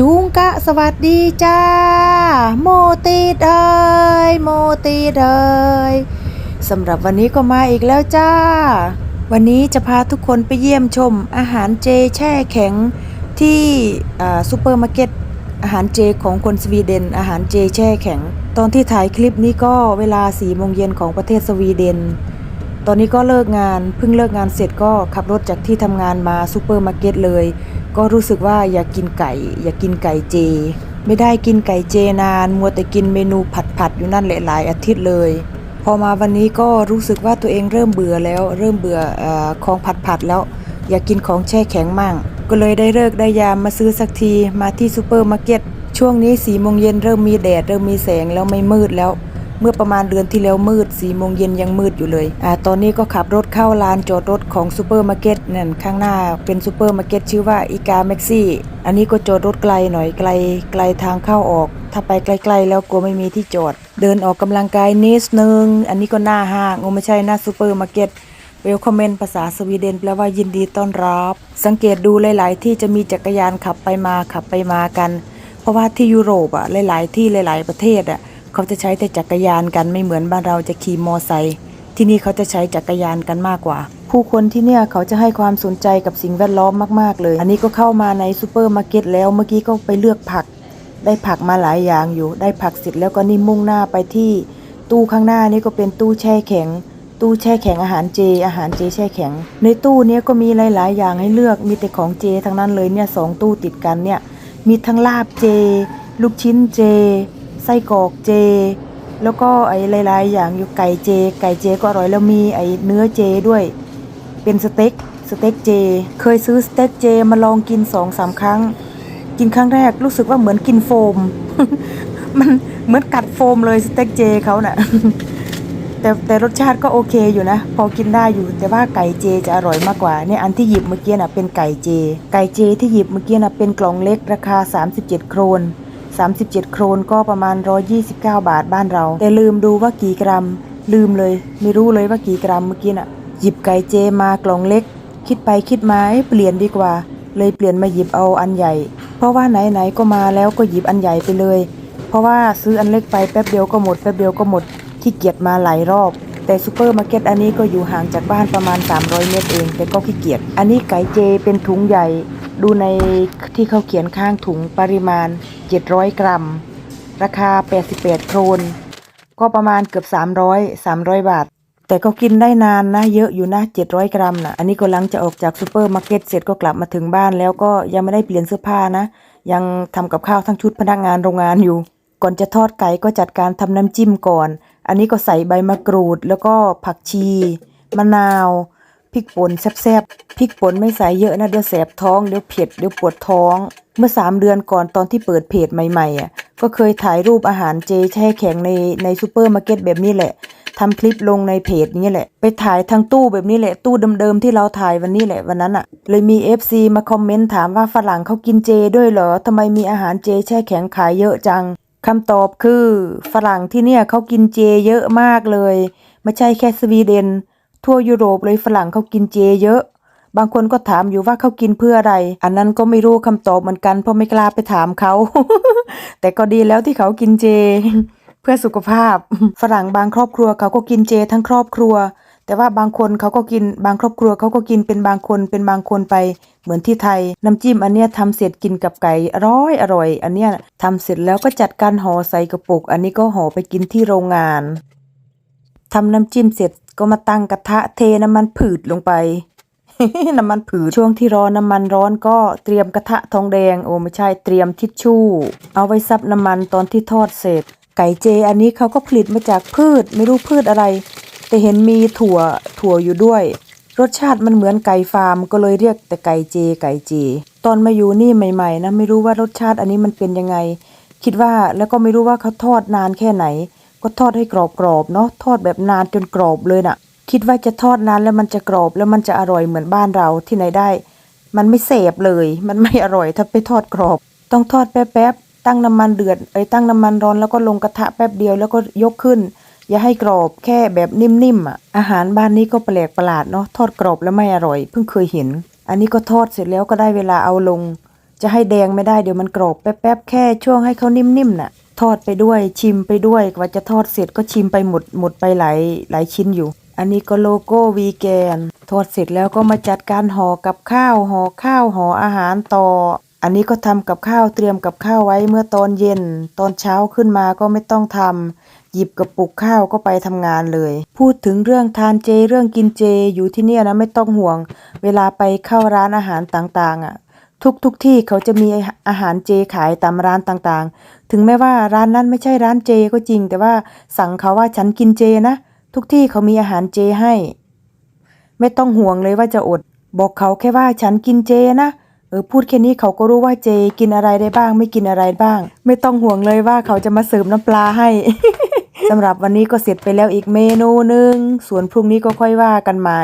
จุงกะสวัสดีจ้า โมตีดเอ้ยโมตีดเอ้ยสำหรับวันนี้ก็มาอีกแล้วจ้า วันนี้จะพาทุกคนไปเยี่ยมชมอาหารเจแช่แข็งที่ซูเปอร์มาร์เก็ตอาหารเจของคนสวีเดน อาหารเจแช่แข็ง ตอนที่ถ่ายคลิปนี้ก็เวลาสี่โมงเย็นของประเทศสวีเดน ตอนนี้ก็เลิกงานเพิ่งเลิกงานเสร็จก็ขับรถจากที่ทำงานมาซูเปอร์มาร์เก็ตเลย ก็รู้สึกว่าอยากกินไก่ อยากกินไก่เจ ไม่ได้กินไก่เจนาน มัวแต่กินเมนูผัดๆอยู่นั่นหลายอาทิตย์เลย พอมาวันนี้ก็รู้สึกว่าตัวเองเริ่มเบื่อแล้ว เริ่มเบื่ออของผัดๆแล้ว อยากกินของแช่แข็งมั่ง ก็เลยได้เลิกได้ยามมาซื้อสักทีมาที่ซูเปอร์มาร์เก็ตช่วงนี้สีโมงเย็นเริ่มมีแดดเริ่มมีแสงแล้วไม่มืดแล้ว เมื่อประมาณเดือนที่แล้วมืดสี่โมงเย็นยังมืดอยู่เลยอ่าตอนนี้ก็ขับรถเข้าลานจอดรถของซูเปอร์มาร์เก็ตนั่นข้างหน้าเป็นซูเปอร์มาร์เก็ตชื่อว่าอีกาแม็กซี่อันนี้ก็จอดรถไกลหน่อยไกลไกลทางเข้าออก ถ้าไปไกลๆแล้วกลัวไม่มีที่จอด เดินออกกำลังกายนิดนึง อันนี้ก็หน้าห้างโอไม่ใช่หน้าซูเปอร์มาร์เก็ตเวลคอมเมนต์ภาษาสวีเดนแปลว่ายินดีต้อนรับ สังเกตดูหลาย ๆ ที่จะมีจักรยานขับไปมาขับไปมากัน เพราะว่าที่ยุโรปอะหลาย ๆ ที่หลาย ๆ ประเทศอะ เขาจะใช้แต่จักรยานกันไม่เหมือนบ้านเราจะขี่มอไซค์ที่นี่เขาจะใช้จักรยานกันมากกว่า ผู้คนที่เนี่ยเขาจะให้ความสนใจกับสิ่งแวดล้อมมากๆเลย อันนี้ก็เข้ามาในซูเปอร์มาร์เก็ตแล้วเมื่อกี้ก็ไปเลือกผัก ได้ผักมาหลายอย่างอยู่ ได้ผักเสร็จแล้วก็นี่มุ่งหน้าไปที่ ตู้ข้างหน้านี่ก็เป็นตู้แช่แข็ง ตู้แช่แข็งอาหารเจ อาหารเจแช่แข็ง ในตู้เนี้ยก็มีหลาย ๆ อย่างให้เลือกมีแต่ของเจทั้งนั้นเลยเนี่ยสองตู้ติดกันเนี่ยมีทั้งลาบเจ ลูกชิ้นเจ ไส้กรอกเจ แล้วก็ไอ้หลายๆ อย่างอยู่ไก่เจ ไก่เจก็อร่อยแล้วมีไอ้เนื้อเจด้วย เป็นสเต็กสเต็กเจ เคยซื้อสเต็กเจมาลองกินสองสามครั้ง กินครั้งแรกรู้สึกว่าเหมือนกินโฟม มันเหมือนกัดโฟมเลยสเต็กเจเขาน่ะแต่แต่รสชาติก็โอเคอยู่นะ พอกินได้อยู่ แต่ว่าไก่เจจะอร่อยมากกว่าเนี่ยอันที่หยิบเมื่อกี้น่ะเป็นไก่เจ ไก่เจที่หยิบเมื่อกี้น่ะเป็นกล่องเล็กราคา 37 โครน 37 โครนก็ประมาณ 129 บาทบ้านเรา แต่ลืมดูว่ากี่กรัม ลืมเลย ไม่รู้เลยว่ากี่กรัมเมื่อกี้น่ะ หยิบไก่เจมากล่องเล็ก คิดไปคิดมาเปลี่ยนดีกว่า เลยเปลี่ยนมาหยิบเอาอันใหญ่ เพราะว่าไหนๆก็มาแล้วก็หยิบอันใหญ่ไปเลย เพราะว่าซื้ออันเล็กไปแป๊บเดียวก็หมดแป๊บเดียวก็หมดขี้เกียจมาหลายรอบแต่ซูเปอร์มาร์เก็ตอันนี้ก็อยู่ห่างจากบ้านประมาณ 300 เมตรเอง แต่ก็ขี้เกียจ อันนี้ไก่เจเป็นถุงใหญ่ ดูในที่เขาเขียนข้างถุงปริมาณ 700 กรัม ราคา 88 โครน ก็ประมาณเกือบ 300 300 บาท แต่ก็กินได้นานนะ เยอะอยู่นะ 700 กรัมนะอันนี้ก็หลังจะออกจากซูเปอร์มาร์เก็ตเสร็จก็กลับมาถึงบ้านแล้วก็ยังไม่ได้เปลี่ยนเสื้อผ้านะ ยังทำกับข้าวทั้งชุดพนักงานโรงงานอยู่ ก่อนจะทอดไก่ก็จัดการทำน้ำจิ้มก่อน อันนี้ก็ใส่ใบมะกรูด แล้วก็ผักชี มะนาว ริกป่นแซ่บๆพริกป่นไม่ใส่เยอะนะเดี๋ยวแสบท้องเดี๋ยวเผ็ดเดี๋ยวปวดท้อง เมื่อสามเดือนก่อนตอนที่เปิดเพจใหม่ๆอะก็เคยถ่ายรูปอาหารเจแช่แข็งในในซูเปอร์มาร์เก็ตแบบนี้แหละทำคลิปลงในเพจนี้แหละ ไปถ่ายทางตู้แบบนี้แหละ ตู้เดิมๆที่เราถ่ายวันนี้แหละวันนั้นอะ เลยมี FC มาคอมเมนต์ถามว่าฝรั่งเขากินเจด้วยเหรอทำไมมีอาหารเจแช่แข็งขายเยอะจังคำตอบคือ ฝรั่งที่เนี่ยเขากินเจเยอะมากเลย ไม่ใช่แค่สวีเดน ทั่วยุโรปเลยฝรั่งเขากินเจเยอะ บางคนก็ถามอยู่ว่าเขากินเพื่ออะไร อันนั้นก็ไม่รู้คำตอบเหมือนกันเพราะไม่กล้าไปถามเขา แต่ก็ดีแล้วที่เขากินเจ เพื่อสุขภาพ ฝรั่งบางครอบครัวเขาก็กินเจทั้งครอบครัว แต่ว่าบางคนเขาก็กินบางครอบครัวเขาก็กินเป็นบางคนเป็นบางคนไปเหมือนที่ไทย น้ำจิ้มอันเนี้ยทำเสร็จกินกับไก่อร่อยอร่อย อันเนี้ยทำเสร็จแล้วก็จัดการห่อใส่กระปุก อันนี้ก็ห่อไปกินที่โรงงาน ทำน้ำจิ้มเสร็จก็มาตั้งกระทะเทน้ำมันผืดลงไป น้ำมันผืดช่วงที่รอน้ำมันร้อนก็เตรียมกระทะทองแดงโอ้ไม่ใช่เตรียมทิชชู่ เอาไว้ซับน้ำมันตอนที่ทอดเสร็จ ไก่เจอันนี้เขาก็ผลิตมาจากพืชไม่รู้พืชอะไร แต่เห็นมีถั่วถั่วอยู่ด้วย รสชาติมันเหมือนไก่ฟาร์มก็เลยเรียกแต่ไก่เจ ไก่เจ ตอนมาอยู่นี่ใหม่ๆนะไม่รู้ว่ารสชาติอันนี้มันเป็นยังไง คิดว่าแล้วก็ไม่รู้ว่าเขาทอดนานแค่ไหน ก็ทอดให้กรอบๆเนาะทอดแบบนานจนกรอบเลยน่ะ คิดว่าจะทอดนานแล้วมันจะกรอบแล้วมันจะอร่อยเหมือนบ้านเราที่ไหนได้ มันไม่เสบเลย มันไม่อร่อยถ้าไปทอดกรอบ ต้องทอดแป๊บๆตั้งน้ำมันเดือดเอ้ยตั้งน้ำมันร้อนแล้วก็ลงกระทะแป๊บเดียวแล้วก็ยกขึ้น อย่าให้กรอบแค่แบบนิ่มๆอะอาหารบ้านนี้ก็แปลกประหลาดเนาะทอดกรอบแล้วไม่อร่อย เพิ่งเคยเห็น อันนี้ก็ทอดเสร็จแล้วก็ได้เวลาเอาลง จะให้แดงไม่ได้เดี๋ยวมันกรอบแป๊บๆแค่ช่วงให้เขานิ่มๆน่ะ ทอดไปด้วยชิมไปด้วยกว่าจะทอดเสร็จก็ชิมไปหมดหมดไปหลายหลายชิ้นอยู่ อันนี้ก็โลโก้วีแกน ทอดเสร็จแล้วก็มาจัดการห่อกับข้าวห่อข้าวห่ออาหารต่อ อันนี้ก็ทำกับข้าวเตรียมกับข้าวไว้เมื่อตอนเย็น ตอนเช้าขึ้นมาก็ไม่ต้องทำหยิบกระปุกข้าวก็ไปทำงานเลย พูดถึงเรื่องทานเจเรื่องกินเจอยู่ที่เนี่ยนะไม่ต้องห่วง เวลาไปเข้าร้านอาหารต่างๆอะ ทุกทุกที่เขาจะมีอาหารเจขายตามร้านต่างๆ ถึงแม้ว่าร้านนั้นไม่ใช่ร้านเจก็จริง แต่ว่าสั่งเขาว่าฉันกินเจนะ ทุกที่เขามีอาหารเจให้ ไม่ต้องห่วงเลยว่าจะอด บอกเขาแค่ว่าฉันกินเจนะเออพูดแค่นี้เขาก็รู้ว่าเจกินอะไรได้บ้าง ไม่กินอะไรบ้าง ไม่ต้องห่วงเลยว่าเขาจะมาเสิร์ฟน้ำปลาให้สำหรับวันนี้ก็เสร็จไปแล้วอีกเมนูหนึ่งส่วนพรุ่งนี้ก็ค่อยว่ากันใหม่